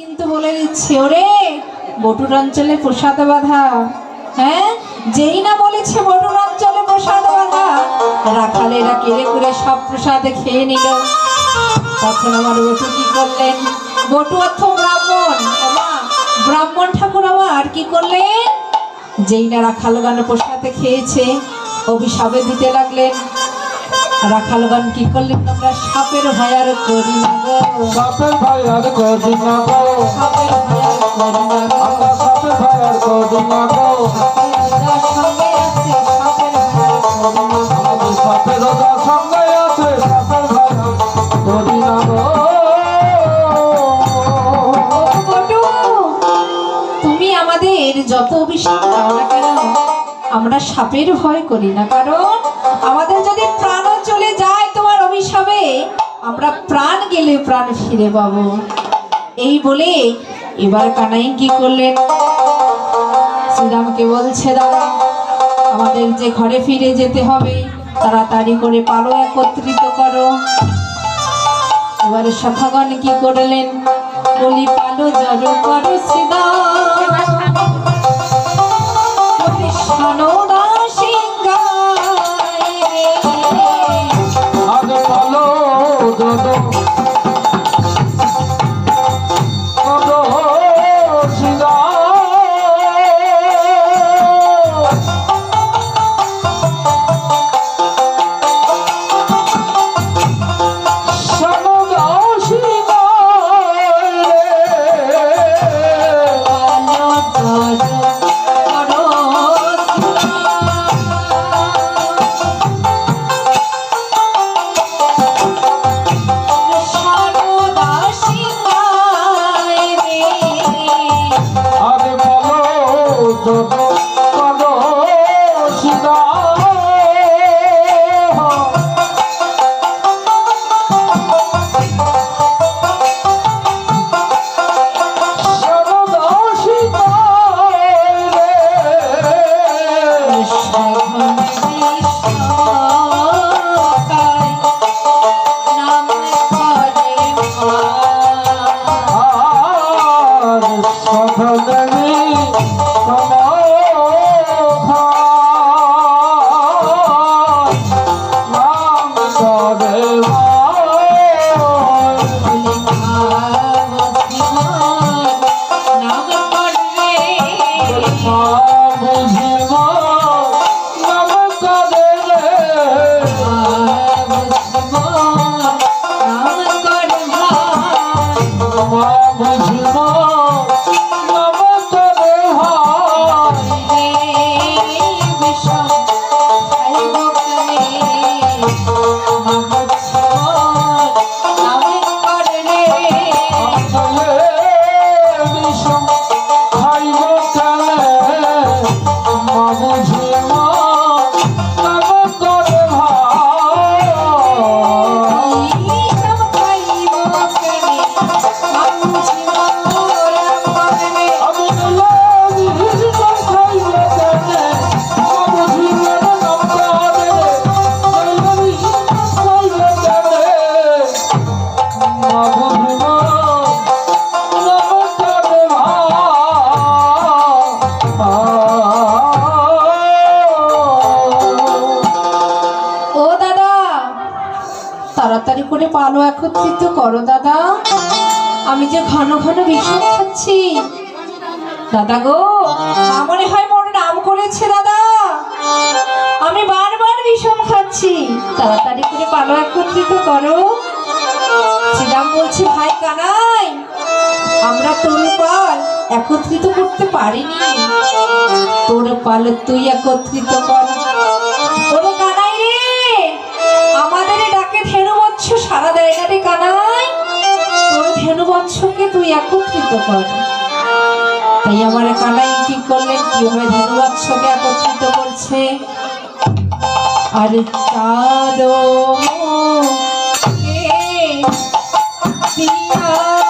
কিন্তু বলে দিচ্ছে, ওরে বটুর অঞ্চলে প্রসাদ বাধা। হ্যাঁ? যেই না বলেছে বটুর অঞ্চলে প্রসাদ বাধা, রাখালেরা কেড়ে করে সব প্রসাদ খেয়ে নিল। তখন আমার বটু কি করলেন? বটু অর্থ ব্রাহ্মণ। ব্রাহ্মণ ঠাকুর আমার, কি করলেন যেই না রাখালগান প্রসাদে খেয়েছে, অভিশাপে দিতে লাগলেন। রাখালগান কি করলেন তোমরা? সাপের ভয়ার করি না গো। সাপের না গো। ভয়ার করি না গো। আমরা সাপের ভয়ার করি না গো। রাজা সঙ্গে আছে না গো। তুমি আমাদের যত অভিশাপ আমরা সাপের ভয় করি না। কারণ আমাদের যদি প্রাণও আমরা প্রাণ গেলে প্রাণ ফিরে পাবো। এই বলে এবার কানাই কি করলেন? শ্রীরামকে বলছে, দাদা, আমাদের যে ঘরে ফিরে যেতে হবে, তাড়াতাড়ি করে পালো একত্রিত করো। এবারে সখাগণ কি করলেন? বলি পালো জড় করো সিদা যদ মা তাড়াতাড়ি একত্রিত করো, দাদা। আমি যে ঘন ঘন বিষম খাচ্ছি। দাদা গো মনে হয় বড় নাম করেছে, দাদা। আমি বারবার বিষম খাচ্ছি। তাড়াতাড়ি করে পালো একত্রিত করো। শ্রীরাম বলছে, ভাই কানাই, আমরা তোর পাল একত্রিত করতে পারিনি। তোর পাল তুই একত্রিত কর। একত্রিত কর। তাই আমার কানাই কি করলেন কীভাবে ধন্যবাদ বৎসকে একত্রিত করছে। আর দিয়া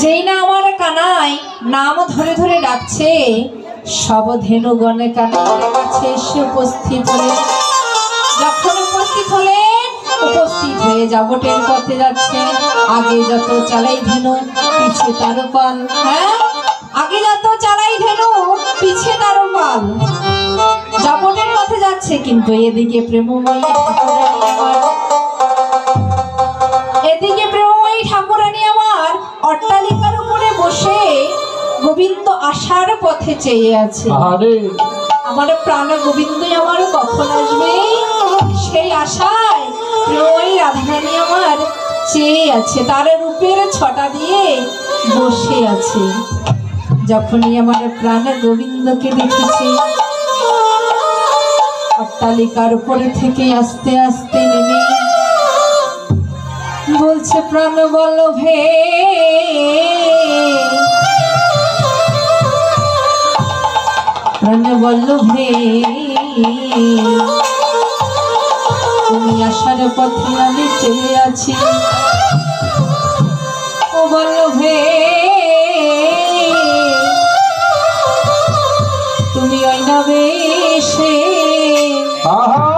যেই না আমার কানাই নাম ধরে ধরে ডাকছে, সব ধেনুগণে কানাইয়ের কাছে এসে উপস্থিত হলেন হয়ে যাবটের পথে যাচ্ছে। আগে যত চালাই ধেনু পিছে তারও পাল। হ্যাঁ? আগে যত চালাই ধেনু পিছে তারও পাল। যাবটের পথে যাচ্ছে কিন্তু এদিকে প্রেমময়ী এদিকে প্রেমময়ী ঠাকুরানী আমার অট্টালিকার উপরে বসে গোবিন্দ আসার পথে চেয়ে আছে। আমার প্রাণ গোবিন্দই আমার কখন আসবে? সেই আশায় প্রেমময়ী রাধারানী আমার চেয়ে আছে। তার রূপের ছটা দিয়ে বসে আছে। যখনই আমার প্রাণ গোবিন্দকে দেখেছি, অট্টালিকার উপরে থেকে আস্তে আস্তে নেমে বলছে, প্রাণ বল ভে প্রাণ বল্লভে তুমি আসার পথে আমি চেয়ে আছি। ও বল্লভে তুমি ওই নবে এসে আহা!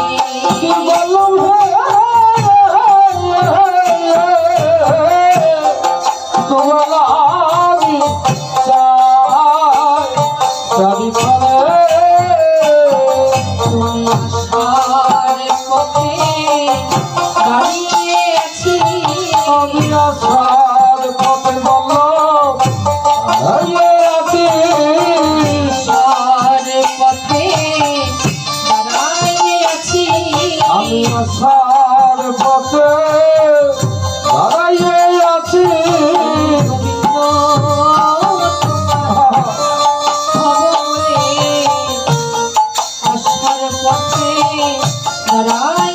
রায়